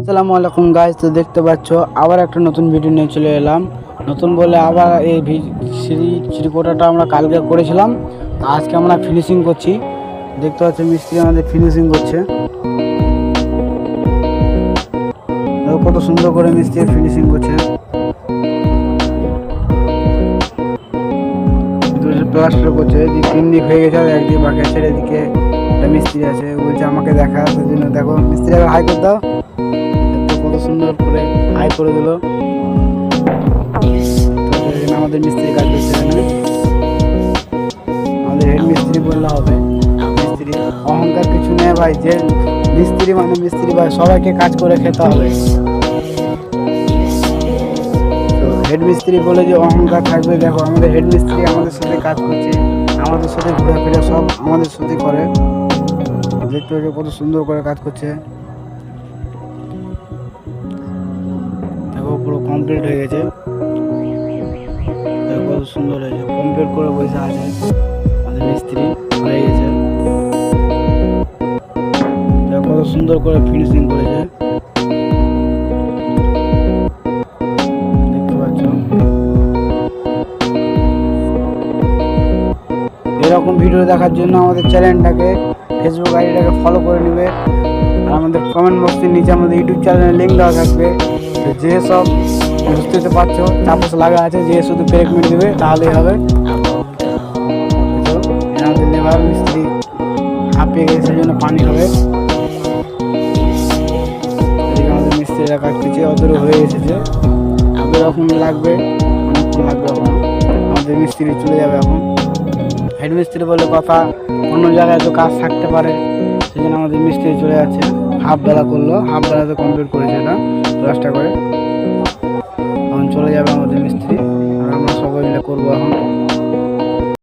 আসসালামু আলাইকুম গাইজ তো দেখতে পাচ্ছ, আবার একটা নতুন ভিডিও নিয়ে চলে এলাম। নতুন বলে আবার এই সিঁড়ি চিরকোটাটা আমরা কালকে করেছিলাম। আজকে আমরা ফিনিশিং করছি। দেখতে পাচ্ছ, মিস্ত্রি আমাদের ফিনিশিং করছে। কত সুন্দর করে মিস্ত্রি ফিনিশিং করছে। প্লাস্টার করছে তিন দিক হয়ে গেছে একদিকে বাকি আছে, এদিকে একটা মিস্ত্রি আছে, বলছে আমাকে দেখা জন্য দেখো। মিস্ত্রি হাই করে দাও। সুন্দর করে আয় করে দিল। আমাদের মিস্ত্রি কাজ করছে আমাদের হেড মিস্ত্রি বললে হবে। মিস্ত্রি অহংকার কিছু নেই ভাই যে মিস্ত্রি মানে মিস্ত্রি ভাই সবাইকে কাজ করে খেতে হবে। হেড মিস্ত্রি বলে যে অহংকার থাকবে দেখো আমাদের হেড মিস্ত্রি আমাদের সাথে কাজ করছে আমাদের সাথে ঘোরাফেরা সব আমাদের সাথে করে। দেখতে কত সুন্দর করে কাজ করছে। কমপ্লিট হয়ে গেছে। কত সুন্দর হয়েছে। কমপ্লিট করে বসে আছে আমাদের মিস্ত্রি হয়ে গেছে। কত সুন্দর করে ফিনিশিং করেছে। এরকম ভিডিও দেখার জন্য আমাদের চ্যানেলটাকে ফেসবুক আইডিটাকে ফলো করে নেবে। আর আমাদের কমেন্ট বক্সের নিচে আমাদের ইউটিউব চ্যানেলের লিঙ্ক দেওয়া থাকবে। তো যে সব বুঝতে পারছ চাপস লাগা আছে, যে শুধু ব্রেক মেরে দেবে, তাহলেই হবে। আমাদের মিস্ত্রি হাঁপিয়ে গেছে, সেই জন্য পানি হবে। আমাদের মিস্ত্রিরা করছে অদূর হয়ে এসেছে। ওদের এখন লাগবে লাগবে আমাদের মিস্ত্রি চলে যাবে এখন। হেড মিস্ত্রি বলে কথা, অন্য জায়গায় তো কাজ থাকতে পারে। সেই জন্য আমাদের মিস্ত্রি চলে যাচ্ছে। হাফ বেলা করল, হাফ বেলাতে কমপ্লিট করেছে এটা দশটা করে। চলে যাবে আমাদের মিস্ত্রি। আর আমরা সবাই মিলে করব এখন।